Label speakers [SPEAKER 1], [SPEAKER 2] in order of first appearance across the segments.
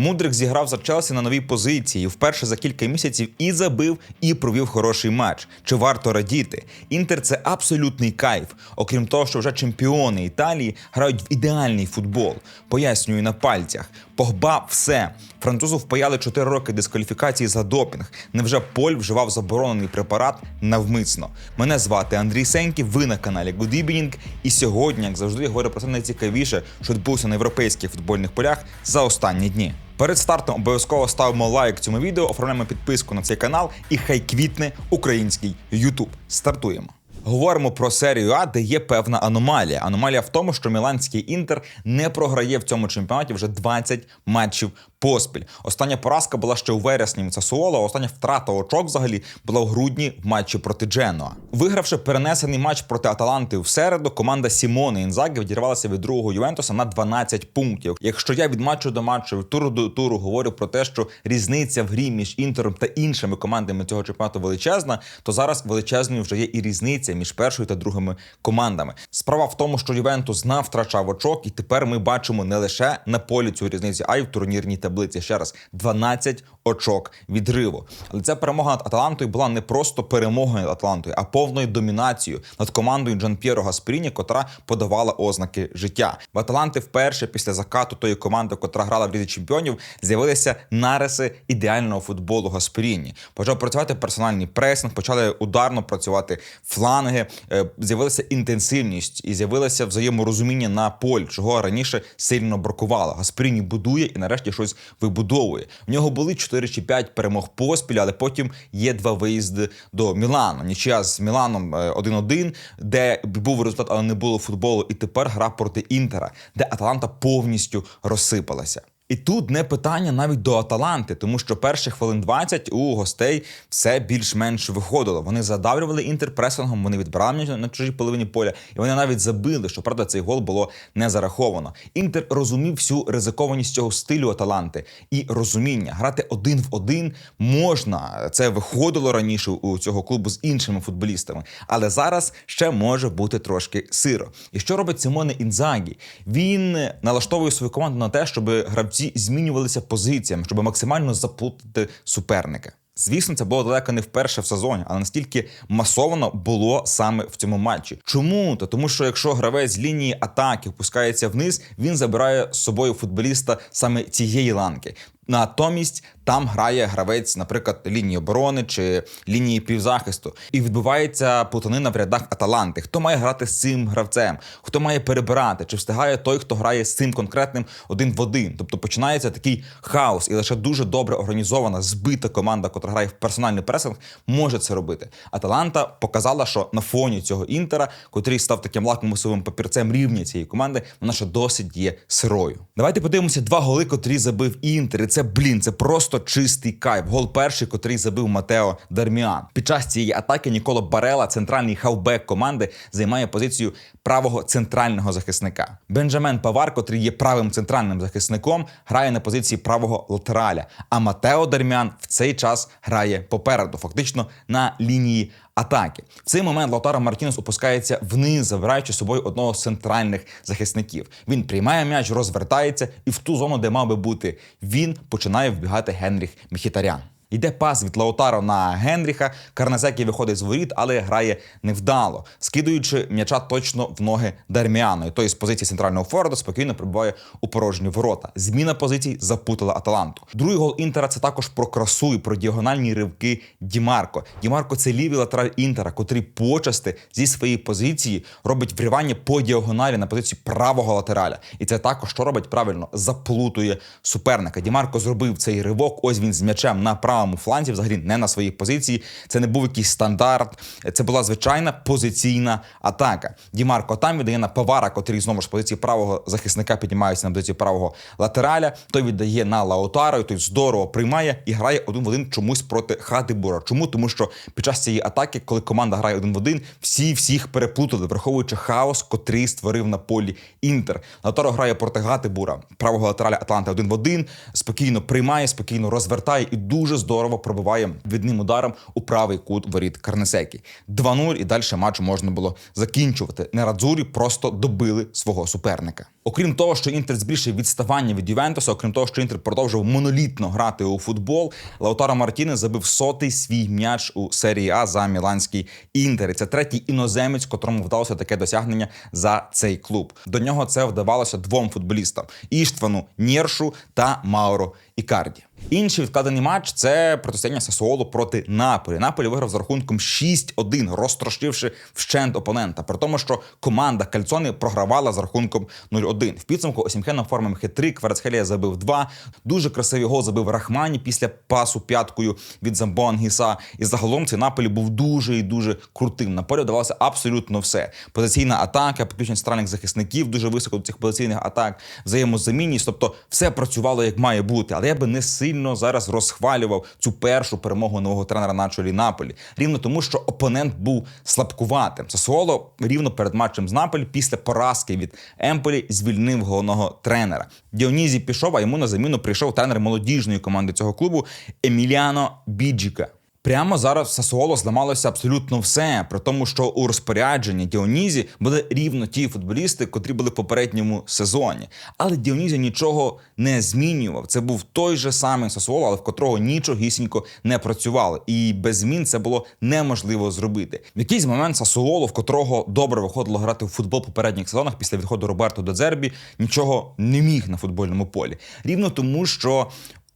[SPEAKER 1] Мудрик зіграв за Челсі на новій позиції. Вперше за кілька місяців і забив, і провів хороший матч. Чи варто радіти? Інтер це абсолютний кайф. Окрім того, що вже чемпіони Італії грають в ідеальний футбол. Пояснюю на пальцях. Погба все. Французу впаяли 4 роки дискваліфікації за допінг. Невже Поль вживав заборонений препарат навмисно? Мене звати Андрій Сеньків. Ви на каналі Good Evening. І сьогодні, як завжди, я говорю про все найцікавіше, що відбулося на європейських футбольних полях за останні дні. Перед стартом обов'язково ставимо лайк цьому відео, оформляємо підписку на цей канал і хай квітне український YouTube. Стартуємо. Говоримо про серію А, де є певна аномалія. Аномалія в тому, що Міланський інтер не програє в цьому чемпіонаті вже 20 матчів поспіль. Остання поразка була ще у вересні від Сасуоло, а остання втрата очок взагалі була в грудні в матчі проти Дженуа. Вигравши перенесений матч проти Аталанти в середу, команда Сімони Інзаги відірвалася від другого Ювентуса на 12 пунктів. Якщо я від матчу до матчу, від туру до туру говорю про те, що різниця в грі між інтером та іншими командами цього чемпіонату величезна, то зараз величезною вже є і різниця між першою та другими командами. Справа в тому, що Ювентус знав втрачав очок, і тепер ми бачимо не лише на полі цю різницю, а й в турнірній таблиці. Ще раз 12 очок відриву. Але ця перемога над Аталантою була не просто перемогою над Атлантою, а повною домінацією над командою Джан П'єро Гаспріні, котра подавала ознаки життя. В Аталанти вперше після закату тої команди, котра грала в Лізі чемпіонів, з'явилися нариси ідеального футболу Гаспріні. Почав працювати персональний пресинг, почали ударно працювати фланги, е, з'явилася інтенсивність і з'явилося взаєморозуміння на полі, чого раніше сильно бракувало. Гаспріні будує і нарешті щось вибудовує. В нього були 4 чи 5 перемог поспіль, але потім є два виїзди до Мілану. Нічия з Міланом е, 1-1, де був результат, але не було футболу. І тепер гра проти Інтера, де Аталанта повністю розсипалася. І тут не питання навіть до Аталанти, тому що перших хвилин 20 у гостей все більш-менш виходило. Вони задавлювали інтер пресингом, вони відбирали на чужій половині поля, і вони навіть забили. що правда, цей гол було не зараховано. Інтер розумів всю ризикованість цього стилю Аталанти і розуміння грати один в один можна. Це виходило раніше у цього клубу з іншими футболістами, але зараз ще може бути трошки сиро. І що робить Симоне Інзагі? Він налаштовує свою команду на те, щоб гравці змінювалися позиціями, щоб максимально заплутати суперника. Звісно, це було далеко не вперше в сезоні, але настільки масовано було саме в цьому матчі. Чому? То тому, що якщо гравець лінії атаки впускається вниз, він забирає з собою футболіста саме цієї ланки. Натомість там грає гравець, наприклад, лінії оборони чи лінії півзахисту, і відбувається плутанина в рядах Аталанти. Хто має грати з цим гравцем? Хто має перебирати? Чи встигає той, хто грає з цим конкретним один в один? Тобто починається такий хаос, і лише дуже добре організована, збита команда, яка грає в персональний пресинг, може це робити. Аталанта показала, що на фоні цього інтера, котрий став таким лакмусовим папірцем рівня цієї команди, вона ще досить є сирою. Давайте подивимося два голи, котрі забив інтер. І це блін, це просто чистий кайф. Гол перший, котрий забив Матео Дарміан. Під час цієї атаки Ніколо Барела, центральний хавбек команди, займає позицію правого центрального захисника. Бенджамен Павар, котрий є правим центральним захисником, грає на позиції правого латераля. А Матео Дарміан в цей час грає попереду, фактично на лінії атаки. В цей момент Лаутаро Мартінес опускається вниз, забираючи собою одного з центральних захисників. Він приймає м'яч, розвертається, і в ту зону, де мав би бути, він починає вбігати Генріх Міхітарян. Йде пас від Лаутаро на Генріха. Карназекі виходить з воріт, але грає невдало, скидуючи м'яча точно в ноги Дарміану. І той з позиції центрального форварда спокійно прибуває у порожні ворота. Зміна позицій запутала Аталанту. Другий гол інтера це також про красу і про діагональні ривки Дімарко. Дімарко це лівий латераль інтера, котрий почасти зі своєї позиції робить вривання по діагоналі на позицію правого латераля. І це також що робить правильно заплутує суперника. Дімарко зробив цей ривок. Ось він з м'ячем на правому фланзі, взагалі не на своїй позиції. Це не був якийсь стандарт. Це була звичайна позиційна атака. Дімарко там віддає на Павара, котрий знову ж позиції правого захисника піднімається на позицію правого латераля. Той віддає на Лаутаро, і той здорово приймає і грає один в один чомусь проти Хатибура. Чому? Тому що під час цієї атаки, коли команда грає один в один, всі всіх переплутали, враховуючи хаос, котрий створив на полі Інтер. Лаутаро грає проти Гатибура, правого латераля Атланти один в один, спокійно приймає, спокійно розвертає і дуже здорово пробиває відним ударом у правий кут воріт Карнесекі. 2-0 і далі матч можна було закінчувати. Нерадзурі просто добили свого суперника. Окрім того, що інтер збільшив відставання від Ювентуса, окрім того, що інтер продовжував монолітно грати у футбол, Лаутаро Мартінес забив сотий свій м'яч у серії А за міланський інтер. І Це третій іноземець, котрому вдалося таке досягнення за цей клуб. До нього це вдавалося двом футболістам: Іштвану Нєршу та Мауро Ікарді. Інший відкладений матч це протистояння Сасуолу проти Наполі. Наполі виграв з рахунком 6-1, розтрощивши вщент опонента. При тому, що команда Кальцони програвала з рахунком 0-1. В підсумку Осімхен оформив хитрик, Кварацхелія забив два. Дуже красивий гол забив Рахмані після пасу п'яткою від Замбоангіса. І загалом цей Наполі був дуже і дуже крутим. На полі вдавалося абсолютно все. Позиційна атака, підключення центральних захисників дуже високо до цих позиційних атак, взаємозамінність. Тобто все працювало як має бути. Але я би не сильно зараз розхвалював цю першу перемогу нового тренера на чолі Наполі. Рівно тому, що опонент був слабкуватим. Сасуоло рівно перед матчем з Наполі після поразки від Емполі звільнив головного тренера. Діонізі пішов, а йому на заміну прийшов тренер молодіжної команди цього клубу Еміліано Біджіка. Прямо зараз в Сасуоло зламалося абсолютно все, при тому, що у розпорядженні Діонізі були рівно ті футболісти, котрі були в попередньому сезоні. Але Діонізі нічого не змінював. Це був той же самий Сасуоло, але в котрого нічогісінько не працювало. І без змін це було неможливо зробити. В якийсь момент Сасуоло, в котрого добре виходило грати в футбол в попередніх сезонах після відходу Роберто до Дзербі, нічого не міг на футбольному полі. Рівно тому, що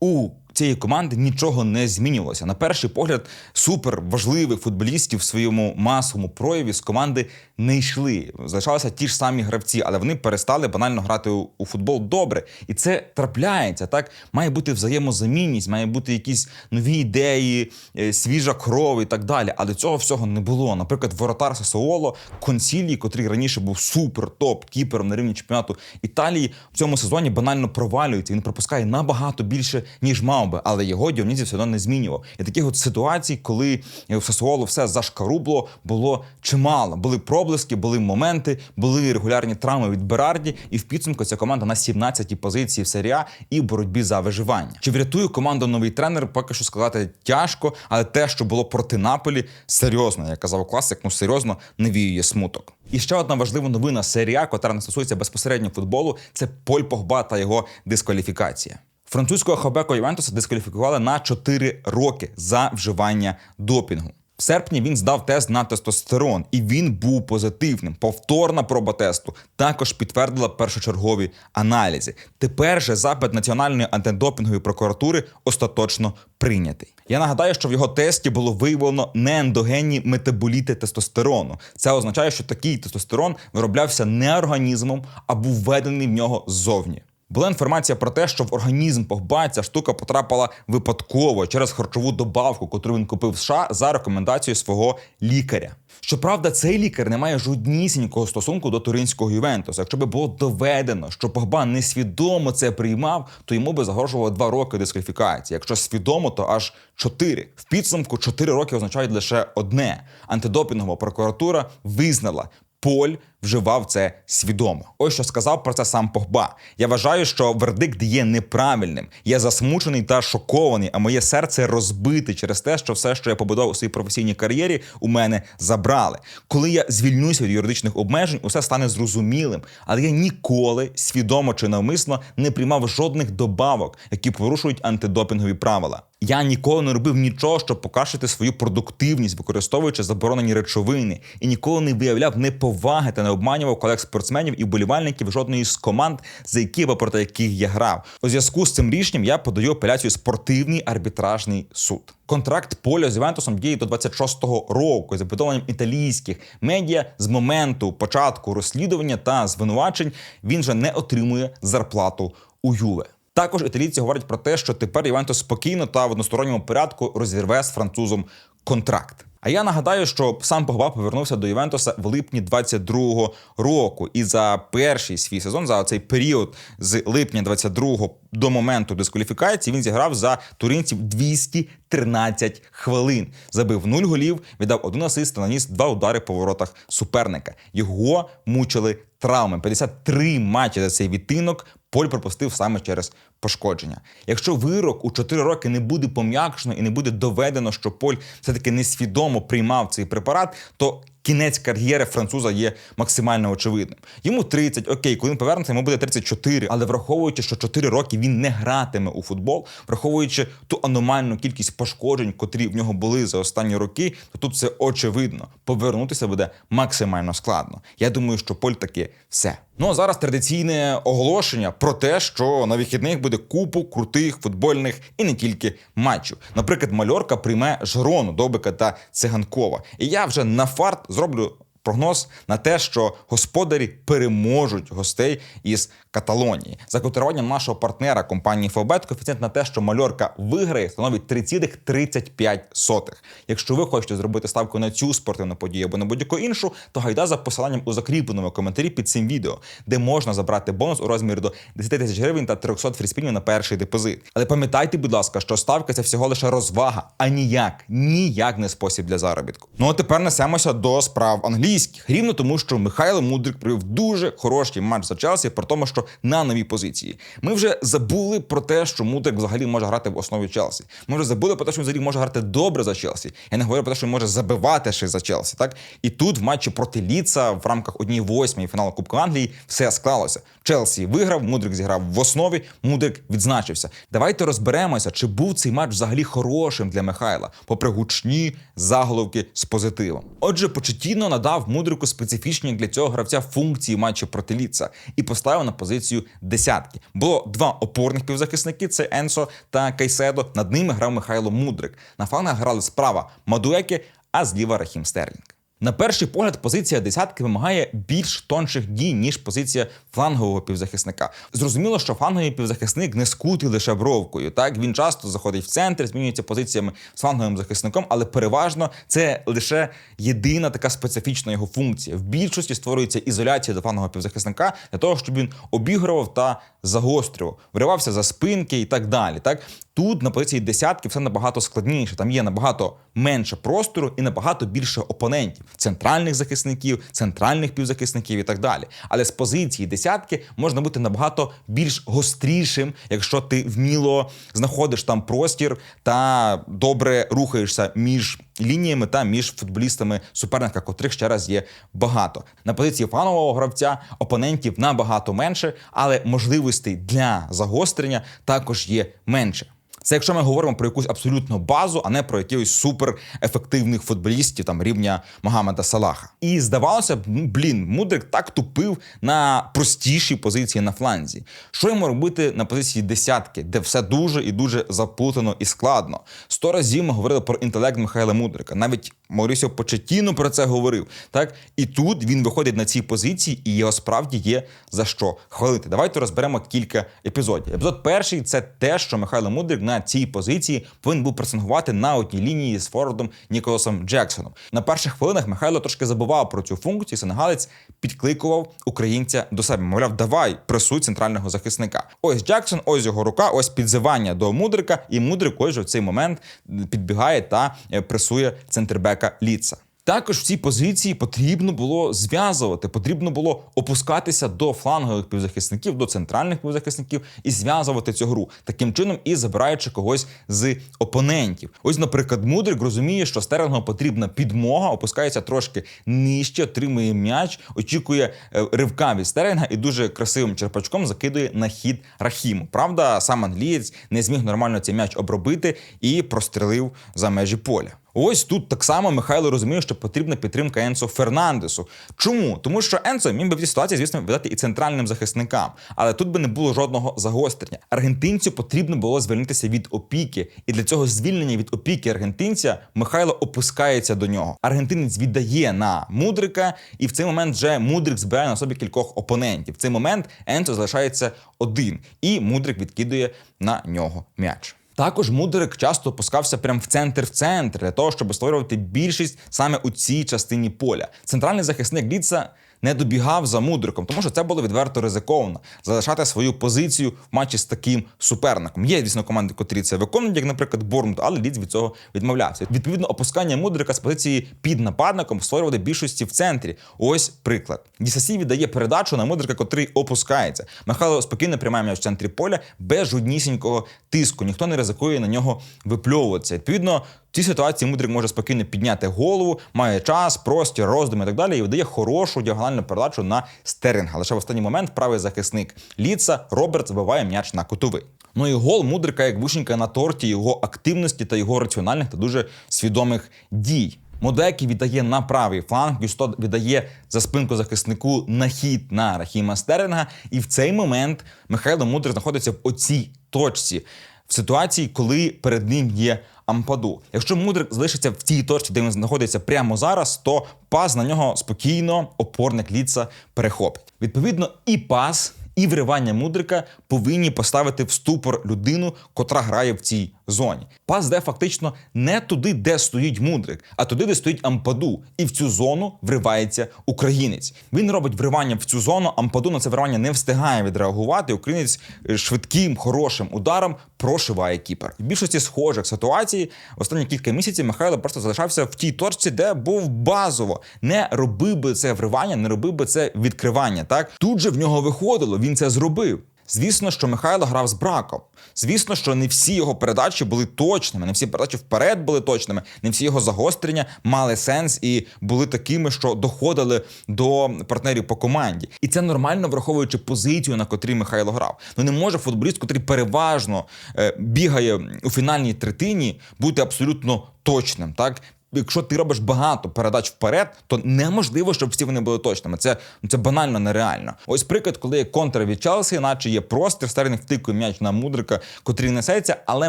[SPEAKER 1] у цієї команди нічого не змінювалося. На перший погляд, супер важливих футболістів в своєму масовому прояві з команди не йшли. Залишалися ті ж самі гравці, але вони перестали банально грати у, футбол добре. І це трапляється. Так має бути взаємозамінність, має бути якісь нові ідеї, е, свіжа кров і так далі. Але цього всього не було. Наприклад, воротар Сасуоло, Консілій, котрий раніше був супер топ кіпером на рівні чемпіонату Італії, в цьому сезоні банально провалюється. Він пропускає набагато більше ніж мав би, але його Діонізі все одно не змінював. І таких от ситуацій, коли в Сасуоло все зашкарубло, було чимало. Були проблиски, були моменти, були регулярні травми від Берарді, і в підсумку ця команда на 17-й позиції в серії А і в боротьбі за виживання. Чи врятує команду новий тренер? Поки що сказати тяжко, але те, що було проти Наполі, серйозно, як казав класик, ну серйозно навіює смуток. І ще одна важлива новина серії А, котра не стосується безпосередньо футболу, це Поль Погба та його дискваліфікація. Французького хабеко Ювентуса дискваліфікували на 4 роки за вживання допінгу. Серпні він здав тест на тестостерон, і він був позитивним. Повторна проба тесту також підтвердила першочергові аналізи. Тепер же запит Національної антидопінгової прокуратури остаточно прийнятий. Я нагадаю, що в його тесті було виявлено неендогенні метаболіти тестостерону. Це означає, що такий тестостерон вироблявся не організмом, а був введений в нього ззовні. Була інформація про те, що в організм Погба ця штука потрапила випадково через харчову добавку, яку він купив в США за рекомендацією свого лікаря. Щоправда, цей лікар не має жоднісінького стосунку до туринського Ювентуса. Якщо би було доведено, що Погба несвідомо це приймав, то йому би загрожувало два роки дискваліфікації. Якщо свідомо, то аж чотири. В підсумку чотири роки означають лише одне: антидопінгова прокуратура визнала. Поль вживав це свідомо. Ось що сказав про це сам Погба. Я вважаю, що вердикт є неправильним. Я засмучений та шокований, а моє серце розбите через те, що все, що я побудував у своїй професійній кар'єрі, у мене забрали. Коли я звільнюся від юридичних обмежень, усе стане зрозумілим. Але я ніколи, свідомо чи навмисно, не приймав жодних добавок, які порушують антидопінгові правила. Я ніколи не робив нічого, щоб покращити свою продуктивність, використовуючи заборонені речовини, і ніколи не виявляв неповаги та обманював колег спортсменів і вболівальників жодної з команд, за які або проти яких я грав. У зв'язку з цим рішенням я подаю апеляцію спортивний арбітражний суд. Контракт Поля з Ювентусом діє до 26-го року за повідомленням італійських медіа з моменту початку розслідування та звинувачень він вже не отримує зарплату у Юве. Також італійці говорять про те, що тепер Ювентус спокійно та в односторонньому порядку розірве з французом контракт. А я нагадаю, що сам Погба повернувся до Ювентуса в липні 22-го року, і за перший свій сезон, за цей період з липня 22-го до моменту дискваліфікації, він зіграв за туринців 213 хвилин. Забив 0 голів, віддав один асист та наніс два удари по воротах суперника. Його мучили травми. 53 матчі за цей відтинок Поль пропустив саме через пошкодження. Якщо вирок у 4 роки не буде пом'якшено і не буде доведено, що Поль все-таки несвідомо приймав цей препарат, то кінець кар'єри француза є максимально очевидним. Йому 30, окей, коли він повернеться, йому буде 34, але враховуючи, що 4 роки він не гратиме у футбол, враховуючи ту аномальну кількість пошкоджень, котрі в нього були за останні роки, то тут це очевидно. Повернутися буде максимально складно. Я думаю, що Поль таки все. Ну а зараз традиційне оголошення про те, що на вихідних буде купу крутих футбольних і не тільки матчів. Наприклад, Мальорка прийме Жрону, Добика та Циганкова. І я вже на фарт зроблю. Прогноз на те, що господарі переможуть гостей із Каталонії. За котируванням нашого партнера компанії Фобет коефіцієнт на те, що мальорка виграє, становить 3,35. Якщо ви хочете зробити ставку на цю спортивну подію або на будь-яку іншу, то гайда за посиланням у закріпленому коментарі під цим відео, де можна забрати бонус у розмірі до 10 тисяч гривень та 300 фріспінів на перший депозит. Але пам'ятайте, будь ласка, що ставка це всього лише розвага, а ніяк, ніяк не спосіб для заробітку. Ну а тепер несемося до справ англійських. Рівно тому, що Михайло Мудрик провів дуже хороший матч за Челсі, при тому, що на новій позиції. Ми вже забули про те, що Мудрик взагалі може грати в основі Челсі. Ми вже забули про те, що він взагалі може грати добре за Челсі. Я не говорю про те, що він може забивати ще за Челсі. Так і тут в матчі проти Ліца в рамках однієї восьмої фіналу Кубку Англії все склалося. Челсі виграв, Мудрик зіграв в основі. Мудрик відзначився. Давайте розберемося, чи був цей матч взагалі хорошим для Михайла, попри гучні заголовки з позитивом. Отже, Почетіно надав Мудрику специфічні для цього гравця функції матчу проти Ліца і поставив на позицію десятки. Було два опорних півзахисники: це Енсо та Кайседо. Над ними грав Михайло Мудрик. На флангах грали справа Мадуеки, а зліва Рахім Стерлінг. На перший погляд, позиція десятки вимагає більш тонших дій, ніж позиція флангового півзахисника. Зрозуміло, що фланговий півзахисник не скутий лише бровкою. Так він часто заходить в центр, змінюється позиціями з фланговим захисником, але переважно це лише єдина така специфічна його функція. В більшості створюється ізоляція до флангового півзахисника для того, щоб він обігрував та загострював, виривався за спинки і так далі. Так Тут на позиції десятки все набагато складніше. Там є набагато менше простору і набагато більше опонентів, центральних захисників, центральних півзахисників і так далі. Але з позиції десятки можна бути набагато більш гострішим, якщо ти вміло знаходиш там простір та добре рухаєшся між лініями та між футболістами суперника, котрих ще раз є багато. На позиції фанового гравця опонентів набагато менше, але можливостей для загострення також є менше. Це якщо ми говоримо про якусь абсолютну базу, а не про якихось суперефективних футболістів там рівня Могамеда Салаха. І здавалося б, ну, блін, Мудрик так тупив на простішій позиції на фланзі. Що йому робити на позиції десятки, де все дуже і дуже заплутано і складно? Сто разів ми говорили про інтелект Михайла Мудрика. Навіть Маурісіо Почетіно про це говорив. Так і тут він виходить на цій позиції, і його справді є за що хвалити. Давайте розберемо кілька епізодів. Епізод перший це те, що Михайло Мудрик на цій позиції повинен був пресингувати на одній лінії з Форвардом Ніколасом Джексоном. На перших хвилинах Михайло трошки забував про цю функцію. Сенегалець підкликував українця до себе. Мовляв, давай пресуй центрального захисника. Ось Джексон, ось його рука, ось підзивання до Мудрика, і Мудрик ось в цей момент підбігає та е, пресує центрбека Ліца. Також в цій позиції потрібно було зв'язувати, потрібно було опускатися до флангових півзахисників, до центральних півзахисників і зв'язувати цю гру таким чином і забираючи когось з опонентів. Ось, наприклад, Мудрик розуміє, що Стерлингу потрібна підмога, опускається трошки нижче, отримує м'яч, очікує е, ривка від Стерлінга і дуже красивим черпачком закидує на хід Рахіму. Правда, сам англієць не зміг нормально цей м'яч обробити і прострелив за межі поля. Ось тут так само Михайло розуміє, що потрібна підтримка Енсо Фернандесу. Чому? Тому що Енсо міг би в цій ситуації, звісно, видати і центральним захисникам, але тут би не було жодного загострення. Аргентинцю потрібно було звільнитися від опіки, і для цього звільнення від опіки аргентинця Михайло опускається до нього. Аргентинець віддає на Мудрика, і в цей момент вже Мудрик збирає на собі кількох опонентів. В цей момент Енсо залишається один, і Мудрик відкидує на нього м'яч. Також Мудрик часто опускався прямо в центр в центр для того, щоб створювати більшість саме у цій частині поля. Центральний захисник Ліца не добігав за мудриком, тому що це було відверто ризиковано залишати свою позицію в матчі з таким суперником. Є, звісно, команди, котрі це виконують, як, наприклад, Бормут, але Ліц від цього відмовлявся. Відповідно, опускання мудрика з позиції під нападником створювали більшості в центрі. Ось приклад. Дісасі віддає передачу на мудрика, котрий опускається. Михайло спокійно приймає м'яч в центрі поля без жоднісінького тиску. Ніхто не ризикує на нього випльовуватися. Відповідно, цій ситуації мудрик може спокійно підняти голову, має час, простір, роздуми і так далі, і видає хорошу діагональну передачу на стерінга. Лише в останній момент правий захисник Ліца Роберт забиває м'яч на кутовий. Ну і гол мудрика як вишенька на торті його активності та його раціональних та дуже свідомих дій. Модекі віддає на правий фланг, Гюсто віддає за спинку захиснику на хід на Рахіма Стерінга. І в цей момент Михайло Мудрик знаходиться в оцій точці, ситуації, коли перед ним є Ампаду. Якщо Мудрик залишиться в тій точці, де він знаходиться прямо зараз, то пас на нього спокійно опорник Ліца перехопить. Відповідно, і пас. І вривання мудрика повинні поставити в ступор людину, котра грає в цій зоні. Пас де фактично не туди, де стоїть мудрик, а туди, де стоїть Ампаду. І в цю зону вривається українець. Він робить вривання в цю зону. Ампаду на це вривання не встигає відреагувати. Українець е, швидким, хорошим ударом прошиває кіпер. В більшості схожих ситуацій останні кілька місяців Михайло просто залишався в тій точці, де був базово. Не робив би це вривання, не робив би це відкривання. Так тут же в нього виходило. Він це зробив. Звісно, що Михайло грав з браком. Звісно, що не всі його передачі були точними, не всі передачі вперед були точними, не всі його загострення мали сенс і були такими, що доходили до партнерів по команді. І це нормально, враховуючи позицію, на котрій Михайло грав. Ну не може футболіст, котрий переважно е, бігає у фінальній третині, бути абсолютно точним. Так якщо ти робиш багато передач вперед, то неможливо, щоб всі вони були точними. Це це банально нереально. Ось приклад, коли контр від Челсі, наче є простір, Стерлінг втикує м'яч на мудрика, котрий несеться, але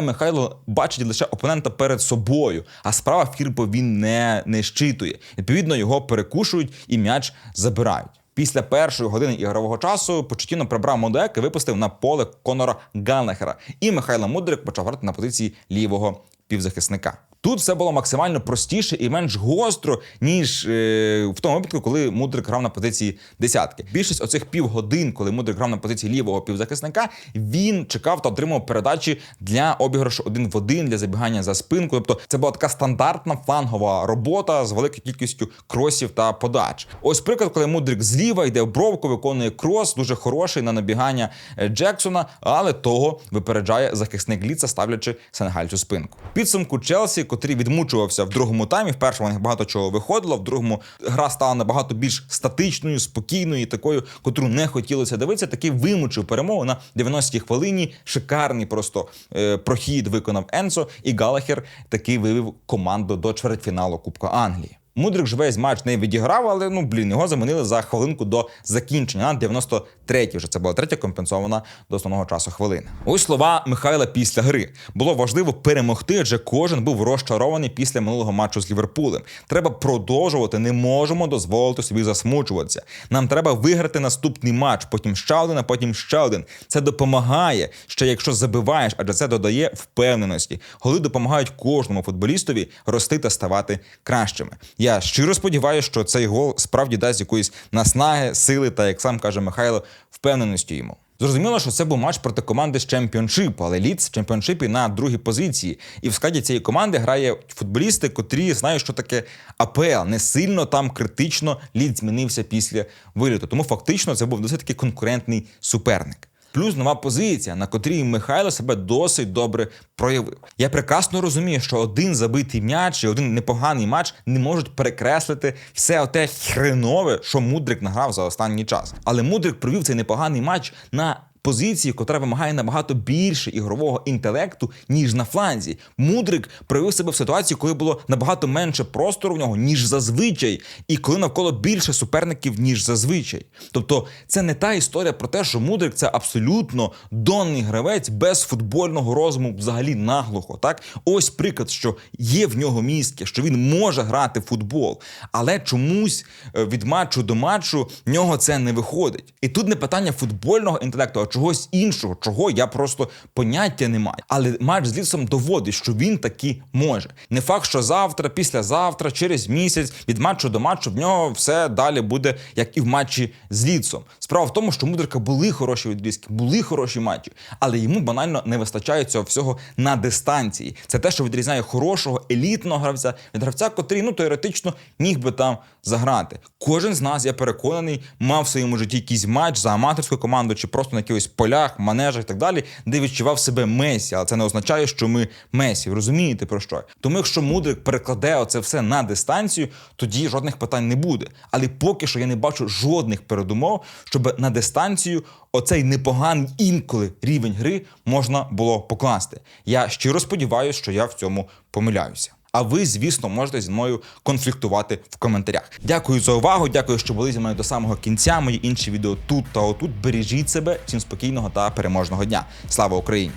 [SPEAKER 1] Михайло бачить лише опонента перед собою. А справа Фірпо він не, не щитує. Відповідно, його перекушують і м'яч забирають. Після першої години ігрового часу Почетіно прибрав Модек і випустив на поле Конора Ганнехера. І Михайло Мудрик почав грати на позиції лівого півзахисника. Тут все було максимально простіше і менш гостро, ніж е, в тому випадку, коли Мудрик грав на позиції десятки. Більшість оцих півгодин, коли Мудрик грав на позиції лівого півзахисника, він чекав та отримав передачі для обіграшу один в один для забігання за спинку. Тобто це була така стандартна флангова робота з великою кількістю кросів та подач. Ось приклад, коли Мудрик зліва йде в бровку, виконує крос, дуже хороший на набігання е, Джексона, але того випереджає захисник ліца, ставлячи сенегальцю спинку. Підсумку Челсі котрий відмучувався в другому таймі. В першому них багато чого виходило. В другому гра стала набагато більш статичною, спокійною, такою, котру не хотілося дивитися. Такий вимучив перемогу на 90-й хвилині. Шикарний просто е, прохід виконав Енсо, і Галахер таки вивів команду до чвертьфіналу Кубка Англії. Мудрик ж весь матч не відіграв, але ну блін, його замінили за хвилинку до закінчення. На 93-й вже це була третя компенсована до основного часу хвилина. Ось слова Михайла після гри. Було важливо перемогти, адже кожен був розчарований після минулого матчу з Ліверпулем. Треба продовжувати, не можемо дозволити собі засмучуватися. Нам треба виграти наступний матч, потім ще один, а потім ще один. Це допомагає ще, якщо забиваєш, адже це додає впевненості. Голи допомагають кожному футболістові рости та ставати кращими. Я щиро сподіваюся, що цей гол справді дасть якоїсь наснаги, сили та, як сам каже Михайло, впевненості йому. Зрозуміло, що це був матч проти команди з чемпіоншипу, але Ліц в чемпіоншипі на другій позиції. І в складі цієї команди грає футболісти, котрі знають, що таке АПЛ. Не сильно там критично Ліц змінився після виліту. Тому фактично це був досить таки конкурентний суперник. Плюс нова позиція, на котрій Михайло себе досить добре проявив. Я прекрасно розумію, що один забитий м'яч і один непоганий матч не можуть перекреслити все оте хренове, що Мудрик награв за останній час. Але Мудрик провів цей непоганий матч на позиції, котра вимагає набагато більше ігрового інтелекту, ніж на фланзі. Мудрик проявив себе в ситуації, коли було набагато менше простору в нього, ніж зазвичай, і коли навколо більше суперників, ніж зазвичай. Тобто, це не та історія про те, що Мудрик це абсолютно донний гравець без футбольного розуму, взагалі наглухо. Так, ось приклад, що є в нього мізки, що він може грати в футбол, але чомусь е, від матчу до матчу в нього це не виходить. І тут не питання футбольного інтелекту. а чогось іншого, чого я просто поняття не маю. Але матч з лісом доводить, що він таки може. Не факт, що завтра, післязавтра, через місяць від матчу до матчу в нього все далі буде як і в матчі з ліцом. Справа в тому, що мудрика були хороші відрізки, були хороші матчі, але йому банально не вистачає цього всього на дистанції. Це те, що відрізняє хорошого елітного гравця від гравця, котрий ну теоретично міг би там заграти. Кожен з нас, я переконаний, мав в своєму житті якийсь матч за аматорську команду чи просто на якихось полях, манежах і так далі, де відчував себе Месі. Але це не означає, що ми Месі. Розумієте про що? Тому якщо мудрик перекладе оце все на дистанцію, тоді жодних питань не буде. Але поки що я не бачу жодних передумов, щоб на дистанцію оцей непоганий інколи рівень гри можна було покласти. Я щиро сподіваюся, що я в цьому помиляюся. А ви, звісно, можете зі мною конфліктувати в коментарях. Дякую за увагу. Дякую, що були зі мною до самого кінця. Мої інші відео тут та отут. Бережіть себе. Всім спокійного та переможного дня. Слава Україні!